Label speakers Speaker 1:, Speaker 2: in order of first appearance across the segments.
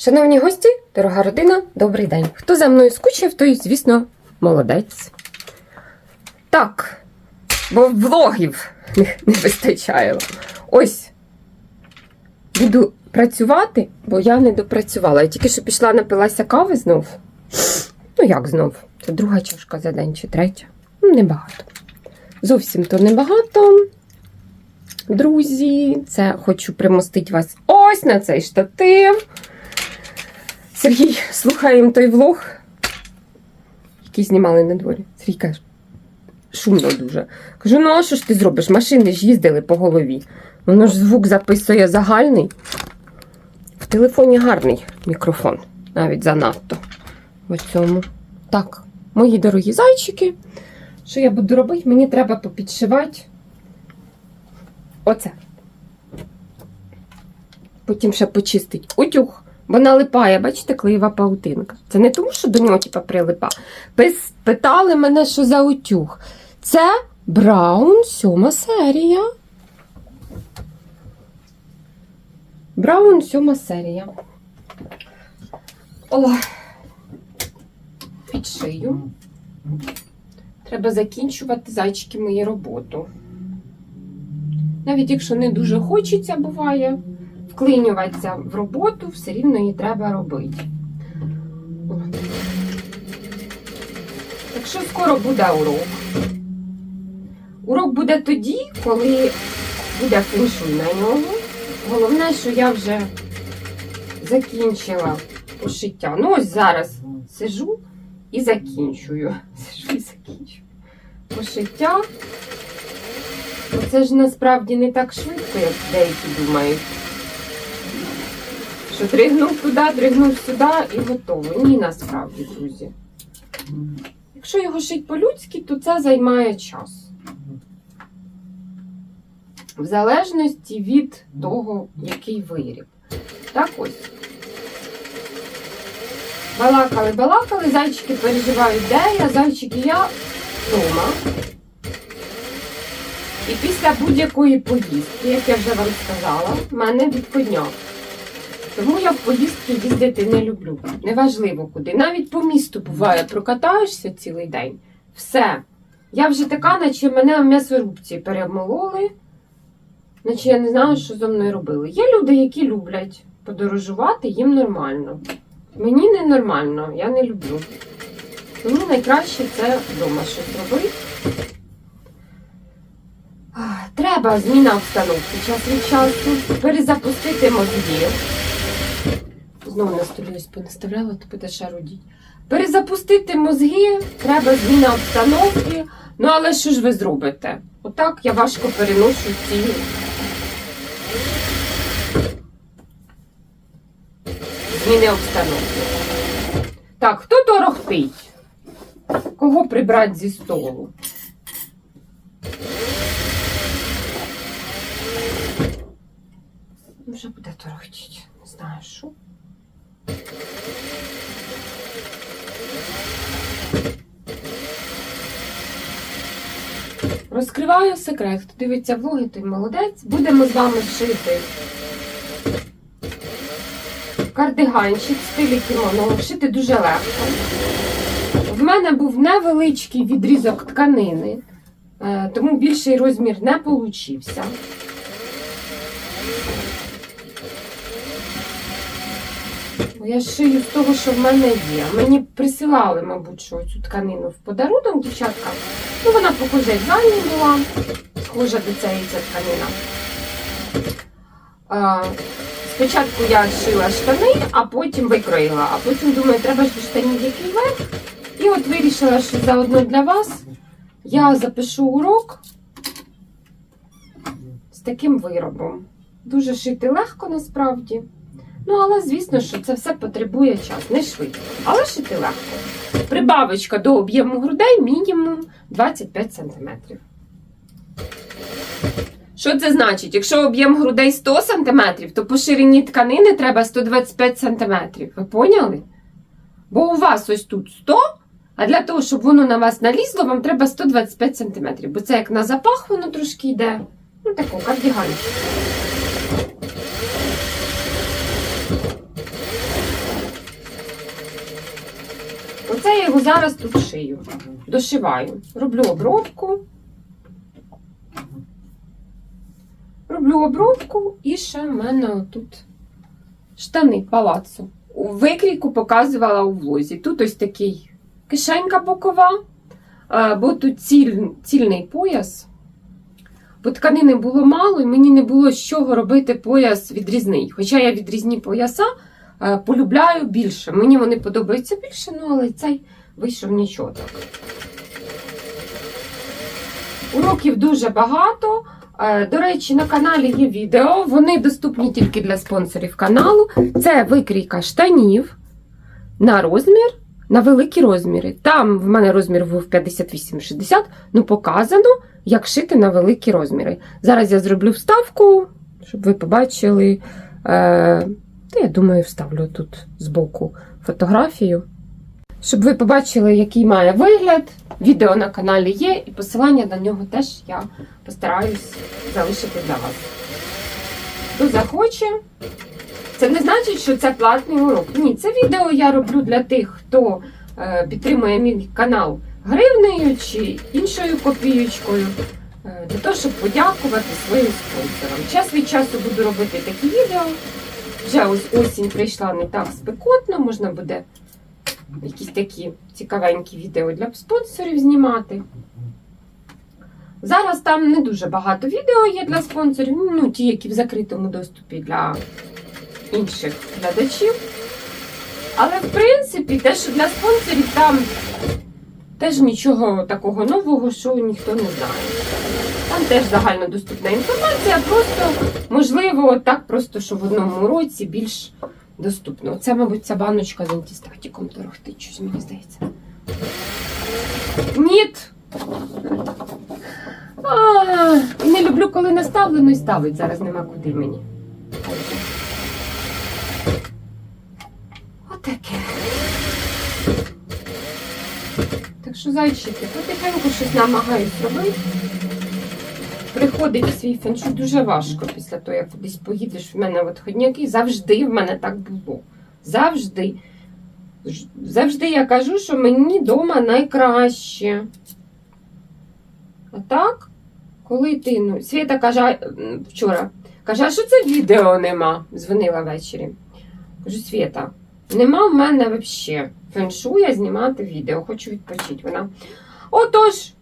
Speaker 1: Шановні гості, дорога родина, добрий день. Хто за мною скучив, той, звісно, молодець. Так, бо влогів не, не вистачає. Ось. Буду працювати, бо я не допрацювала. Я тільки що пішла напилася кави знов. Ну, як знов? Це друга чашка за день чи третя. Ну, небагато. Зовсім то небагато. Друзі, це хочу примостити вас ось на цей штатив. Сергій, слухаємо той влог, який знімали на дворі. Сергій каже, шумно дуже. Кажу, ну а що ж ти зробиш? Машини ж їздили по голові. Воно ж звук записує загальний. В телефоні гарний мікрофон, навіть занадто. В цьому. Так, мої дорогі зайчики. Що я буду робити? Мені треба попідшивати. Оце. Потім ще почистить утюг. Бо налипає, бачите, клеєва паутинка. Це не тому, що до нього типа, прилипа. Питали мене, що за утюг. Це Браун сьома серія. Браун сьома серія. О, підшию. Треба закінчувати зайчики мою роботу. Навіть якщо не дуже хочеться, буває вклинюватися в роботу, все рівно її треба робити. От. Так що скоро буде урок. Урок буде тоді, коли буде феншуй на ньому. Головне, що я вже закінчила пошиття. Ну, ось зараз сижу і закінчую. Сижу і закінчую. Пошиття. Це ж насправді не так швидко, як деякі думають. Що дригнув туди, дригнув сюди і готово. Ні, насправді, друзі. Якщо його шить по-людськи, то це займає час. В залежності від того, який виріб. Так ось. Балакали, балакали, зайчики переживають, де я, зайчики я вдома. І після будь-якої поїздки, як я вже вам сказала, в мене відходняк. Тому я в поїздки їздити не люблю. Неважливо куди. Навіть по місту буває, прокатаєшся цілий день. Все. Я вже така, наче мене в м'ясорубці перемололи, наче я не знаю, що зо мною робили. Є люди, які люблять подорожувати, їм нормально. Мені не нормально, я не люблю. Тому найкраще це вдома щось робити. Треба зміна обстановки час від часу, перезапустити мозги. Знову на столі понаставляла, то буде шарудіть. Перезапустити мозги, треба зміна обстановки. Ну, але що ж ви зробите? Отак я важко переношу ці. Зміни обстановки. Так, хто торохтить? Кого прибрати зі столу? Вже буде торохтіть. Не знаю що. Розкриваю секрет. Хто дивиться влоги, той молодець. Будемо з вами шити кардиганчик в стилі кімоно. Шити дуже легко. В мене був невеличкий відрізок тканини, е, тому більший розмір не получився. Бо Я шию з того, що в мене є. Мені присилали, мабуть, що цю тканину в подарунок, дівчатка. Ну, вона похожа як зайні була, схожа до цієї ця тканина. А, спочатку я шила штани, а потім викроїла. А потім думаю, треба ж до штанів який верх. І от вирішила, що заодно для вас я запишу урок з таким виробом. Дуже шити легко насправді. Ну, але звісно, що це все потребує час, не швидко, але шити легко. Прибавочка до об'єму грудей мінімум 25 см. Що це значить? Якщо об'єм грудей 100 см, то по ширині тканини треба 125 см. Ви поняли? Бо у вас ось тут 100, а для того, щоб воно на вас налізло, вам треба 125 см. Бо це як на запах воно трошки йде. Ну, тако, кардіганчик. Зараз тут шию. Дошиваю. Роблю обробку. Роблю обробку і ще в мене тут штани палацу. У викрійку показувала у влозі. Тут ось такий кишенька бокова, е, бо тут ціль, цільний пояс. Бо тканини було мало, і мені не було з чого робити пояс відрізний. Хоча я відрізні пояса е, полюбляю більше. Мені вони подобаються більше, ну але цей вийшов нічого. Уроків дуже багато. Е, До речі, на каналі є відео. Вони доступні тільки для спонсорів каналу. Це викрійка штанів на розмір, на великі розміри. Там в мене розмір був 58-60, ну показано, як шити на великі розміри. Зараз я зроблю вставку, щоб ви побачили. Е, та я думаю, вставлю тут збоку фотографію. Щоб ви побачили, який має вигляд. Відео на каналі є, і посилання на нього теж я постараюсь залишити для вас. Хто захоче, це не значить, що це платний урок. Ні, це відео я роблю для тих, хто е, підтримує мій канал гривнею чи іншою копієчкою, е, для того, щоб подякувати своїм спонсорам. Час від часу буду робити такі відео. Вже ось осінь прийшла не так спекотно, можна буде якісь такі цікавенькі відео для спонсорів знімати. Зараз там не дуже багато відео є для спонсорів, ну ті, які в закритому доступі для інших глядачів. Але, в принципі, те, що для спонсорів там теж нічого такого нового, що ніхто не знає. Там теж загальнодоступна інформація, просто, можливо, так просто, що в одному році більш доступно. Це, мабуть, ця баночка з антистатіком торохтить, щось мені здається. Ніт! Не люблю, коли наставлено і ставить. Зараз нема куди мені. Отаке. Так що, зайчики, потихеньку щось намагаюсь робити. Приходить свій феншуй дуже важко після того, як кудись поїдеш. В мене от ходняки завжди в мене так було. Завжди. Завжди я кажу, що мені вдома найкраще. А так, коли ти, ну, Свята каже, вчора, каже, що це відео нема? Дзвонила ввечері. Кажу, Свята, нема в мене взагалі феншуя знімати відео, хочу відпочити. Вона. Отож,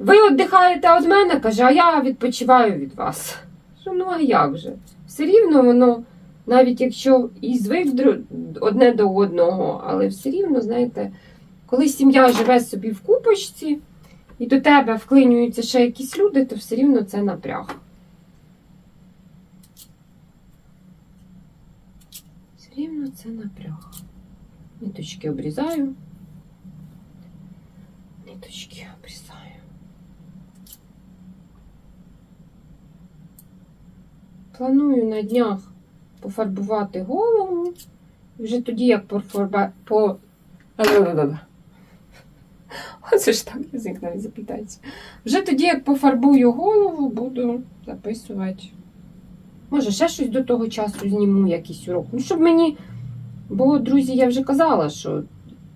Speaker 1: ви віддихаєте від мене, каже, а я відпочиваю від вас. Кажу, ну а як же? Все рівно воно, навіть якщо і звик одне до одного, але все рівно, знаєте, коли сім'я живе собі в купочці, і до тебе вклинюються ще якісь люди, то все рівно це напряг. Все рівно це напряг. Ниточки обрізаю. Ниточки обрізаю. Планую на днях пофарбувати голову. Вже тоді, як пофарба... по. Оце ж так язик навіть запитається. Вже тоді, як пофарбую голову, буду записувати. Може, ще щось до того часу зніму, якийсь урок. Ну, щоб мені. Бо, друзі, я вже казала, що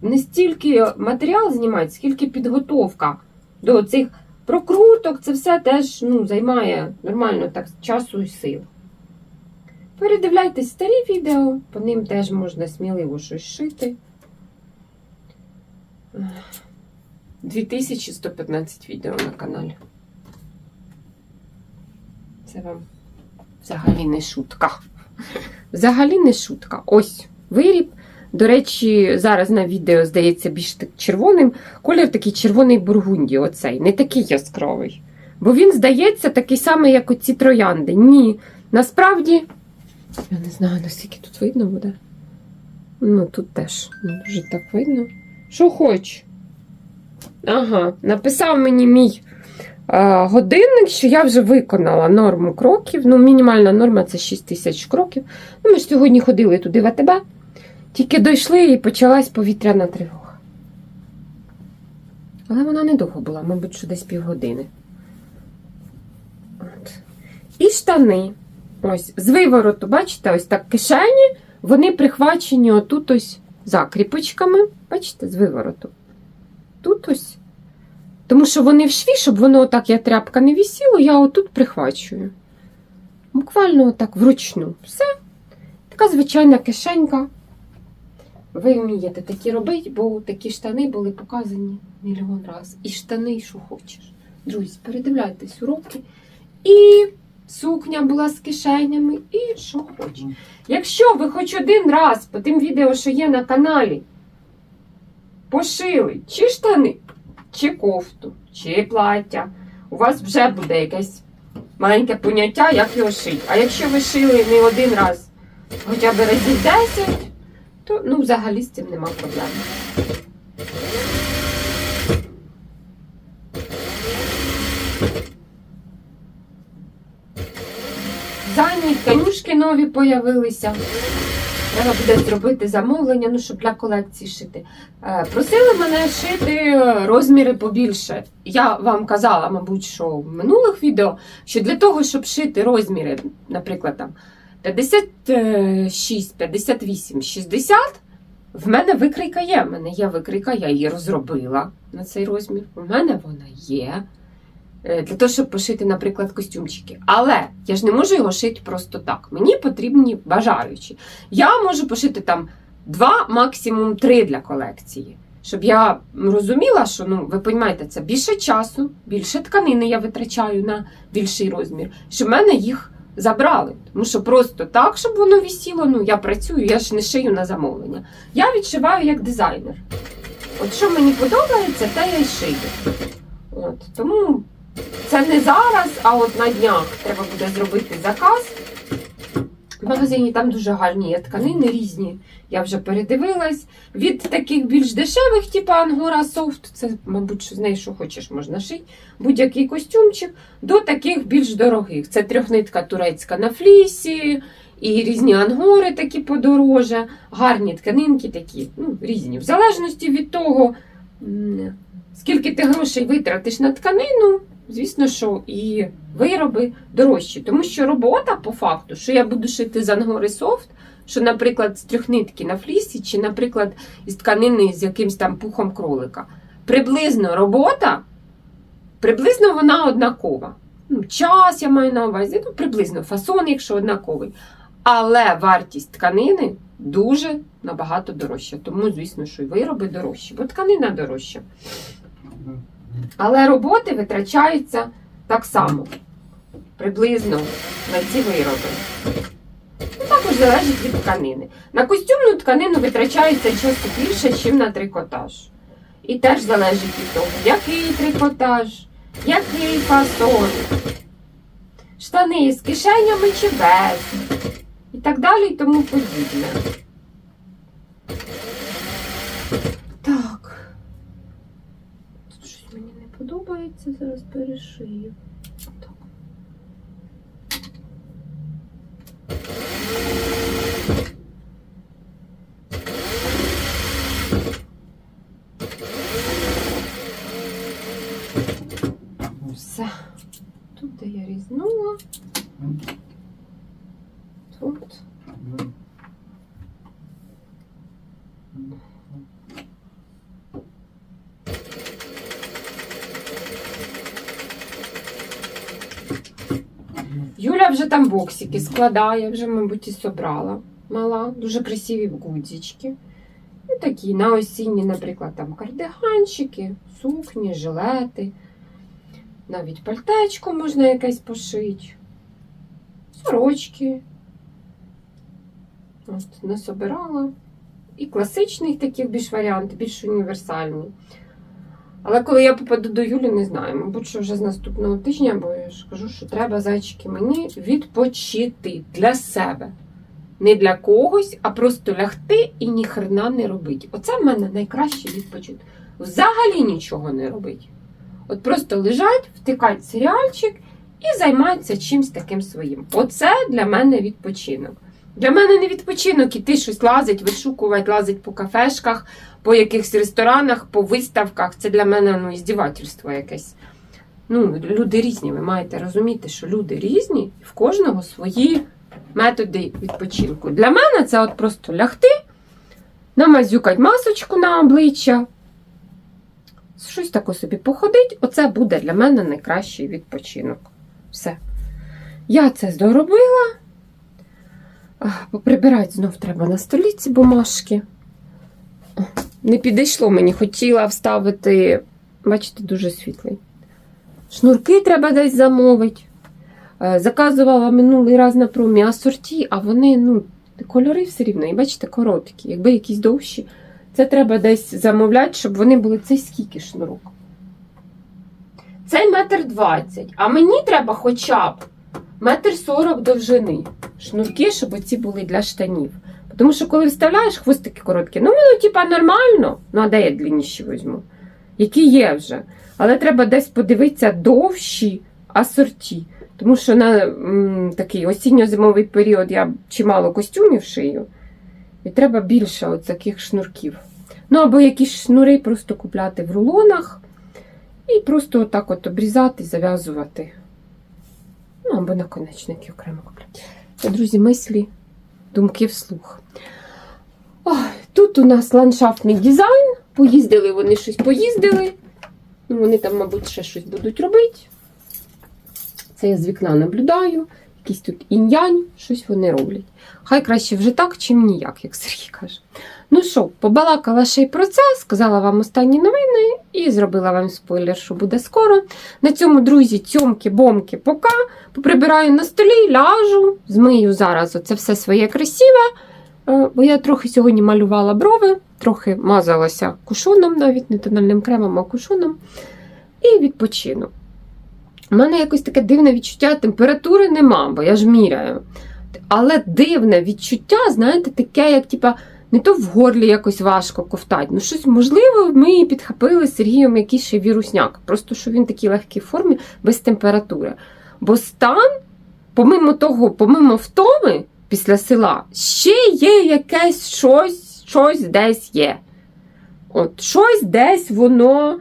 Speaker 1: не стільки матеріал знімати, скільки підготовка до цих прокруток, це все теж ну, займає нормально так часу і сил. Передивляйтесь старі відео, по ним теж можна сміливо щось шити. 2115 відео на каналі. Це вам взагалі не шутка. Взагалі не шутка. Ось виріб. До речі, зараз на відео здається більш так червоним. Колір такий червоний бургунді, оцей, не такий яскравий. Бо він здається такий самий, як оці троянди. Ні. Насправді, я не знаю, наскільки тут видно буде. Ну, тут теж не дуже так видно. Що хоч? Ага, написав мені мій е, годинник, що я вже виконала норму кроків. Ну, мінімальна норма це 6 тисяч кроків. Ну, ми ж сьогодні ходили туди в АТБ. Тільки дійшли і почалась повітряна тривога. Але вона недовго була, мабуть, що десь півгодини. От. І штани. Ось, з вивороту, бачите, ось так кишені, вони прихвачені отут ось закріпочками, бачите, з вивороту. Тут ось. Тому що вони в шві, щоб воно отак, як тряпка не висіло, я отут прихвачую. Буквально отак вручну. Все. Така звичайна кишенька. Ви вмієте такі робити, бо такі штани були показані мільйон разів. І штани, що хочеш. Друзі, передивляйтесь уроки. І сукня була з кишенями, і що хочеш. Якщо ви хоч один раз по тим відео, що є на каналі, пошили чи штани, чи кофту, чи плаття, у вас вже буде якесь маленьке поняття, як його шити. А якщо ви шили не один раз, хоча б разів 10, то ну, взагалі з цим нема проблем. Нові появилися. Треба буде зробити замовлення, ну, щоб для колекції шити. Е, Просили мене шити розміри побільше. Я вам казала, мабуть, що в минулих відео, що для того, щоб шити розміри, наприклад, там 56, 58, 60, в мене викрійка є. В мене є викрійка, я її розробила на цей розмір. У мене вона є. Е, Для того, щоб пошити, наприклад, костюмчики. Але я ж не можу його шити просто так. Мені потрібні бажаючі. Я можу пошити там два, максимум три для колекції. Щоб я розуміла, що ну ви розумієте, це більше часу, більше тканини я витрачаю на більший розмір, щоб в мене їх забрали. Тому що просто так, щоб воно висіло, ну я працюю, я ж не шию на замовлення. Я відшиваю як дизайнер. От що мені подобається, те я й шию. От, тому це не зараз, а от на днях треба буде зробити заказ. В магазині там дуже гарні є тканини різні. Я вже передивилась. Від таких більш дешевих, типу Ангора Софт, це, мабуть, з неї що хочеш, можна шити, будь-який костюмчик, до таких більш дорогих. Це трьохнитка турецька на флісі, і різні ангори такі подороже, гарні тканинки такі, ну, різні. В залежності від того, скільки ти грошей витратиш на тканину, звісно, що і вироби дорожчі. Тому що робота, по факту, що я буду шити з ангори софт, що, наприклад, з трьохнитки на флісі, чи, наприклад, із тканини з якимсь там пухом кролика. Приблизно робота, приблизно вона однакова. Ну, час я маю на увазі, ну, приблизно фасон, якщо однаковий. Але вартість тканини дуже набагато дорожча. Тому, звісно, що і вироби дорожчі, бо тканина дорожча. Але роботи витрачаються так само, приблизно на ці вироби. Ну, також залежить від тканини. На костюмну тканину витрачається часу більше, ніж на трикотаж. І теж залежить від того, який трикотаж, який фасон, штани з кишенями чи без, і так далі і тому подібне. Подобається, зараз перешию. Все. Тут я різнула. Тут. Там боксики складає, вже, мабуть, і собрала. Мала, дуже красиві гудзички. І такі на осінні, наприклад, там кардиганчики, сукні, жилети. Навіть пальтечко можна якесь пошити. Сорочки. От, насобирала. І класичних таких більш варіантів, більш універсальні. Але коли я попаду до Юлі, не знаю. Мабуть, що вже з наступного тижня, бо я ж кажу, що треба, зайчики, мені відпочити для себе. Не для когось, а просто лягти і ніхрена не робити. Оце в мене найкраще відпочити. Взагалі нічого не робити. От просто лежать, втикать серіальчик і займатися чимось таким своїм. Оце для мене відпочинок. Для мене не відпочинок іти щось лазить, вишукувати, лазить по кафешках, по якихось ресторанах, по виставках. Це для мене ну, іздівательство якесь. Ну, люди різні, ви маєте розуміти, що люди різні, і в кожного свої методи відпочинку. Для мене це от просто лягти, намазюкать масочку на обличчя. Щось таке собі походить. Оце буде для мене найкращий відпочинок. Все. Я це доробила. Поприбирати знов треба на столі ці бумажки. Не підійшло мені, хотіла вставити, бачите, дуже світлий. Шнурки треба десь замовити. Е, Заказувала минулий раз на промі асорті, а вони, ну, кольори все рівно, і бачите, короткі. Якби якісь довші, це треба десь замовляти, щоб вони були цей скільки шнурок. Цей метр двадцять, а мені треба хоча б метр сорок довжини. Шнурки, щоб оці були для штанів. Тому що коли вставляєш хвостики короткі, ну воно типа нормально. Ну а де я длинніші візьму? Які є вже. Але треба десь подивитися довші асорті. Тому що на м, такий осінньо-зимовий період я чимало костюмів шию. І треба більше от таких шнурків. Ну, або якісь шнури просто купляти в рулонах і просто отак от обрізати, зав'язувати. Ну, або наконечники окремо. Це, друзі, мислі, думки вслух. Ой, тут у нас ландшафтний дизайн. Поїздили вони щось поїздили. Ну, вони там, мабуть, ще щось будуть робити. Це я з вікна наблюдаю. Якийсь тут інь-янь, щось вони роблять. Хай краще вже так, чим ніяк, як Сергій каже. Ну що, побалакала ще й про це, сказала вам останні новини і зробила вам спойлер, що буде скоро. На цьому, друзі, цьомки, бомки, пока. Поприбираю на столі, ляжу, змию зараз оце все своє красиве. Е, Бо я трохи сьогодні малювала брови, трохи мазалася кушоном, навіть не тональним кремом, а кушоном. І відпочину. У мене якось таке дивне відчуття, температури нема, бо я ж міряю. Але дивне відчуття, знаєте, таке, як типа, не то в горлі якось важко ковтати. Ну, щось, можливо, ми підхопили з Сергієм якийсь ще вірусняк. Просто що він в такій легкій формі без температури. Бо стан, помимо того, помимо втоми після села, ще є якесь щось, щось десь є. От щось десь воно.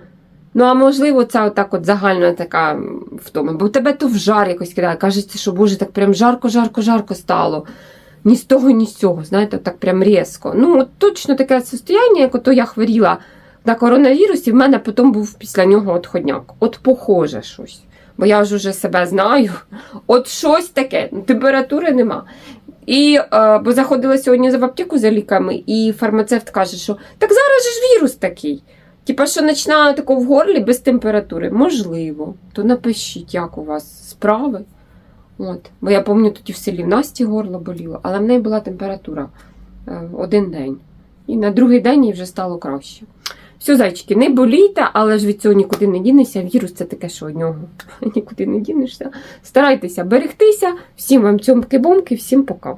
Speaker 1: Ну, а можливо, це отак от загальна така втома. Бо тебе то в жар якось кидає. Кажеться, що Боже, так прям жарко, жарко, жарко стало. Ні з того, ні з цього. Знаєте, так прям різко. Ну, от точно таке состояння, як ото я хворіла на коронавірус, і в мене потім був після нього отходняк. От похоже щось. Бо я ж уже себе знаю. От щось таке. Температури нема. І, е, бо заходила сьогодні в аптеку за ліками, і фармацевт каже, що так зараз ж вірус такий. Типа, що починає тако в горлі без температури. Можливо. То напишіть, як у вас справи. От. Бо я пам'ятаю, тоді в селі в Насті горло боліло, але в неї була температура е, один день. І на другий день їй вже стало краще. Все, зайчики, не болійте, але ж від цього нікуди не дінешся. Вірус це таке, що від нього нікуди не дінешся. Старайтеся берегтися. Всім вам цьомки-бомки, всім пока.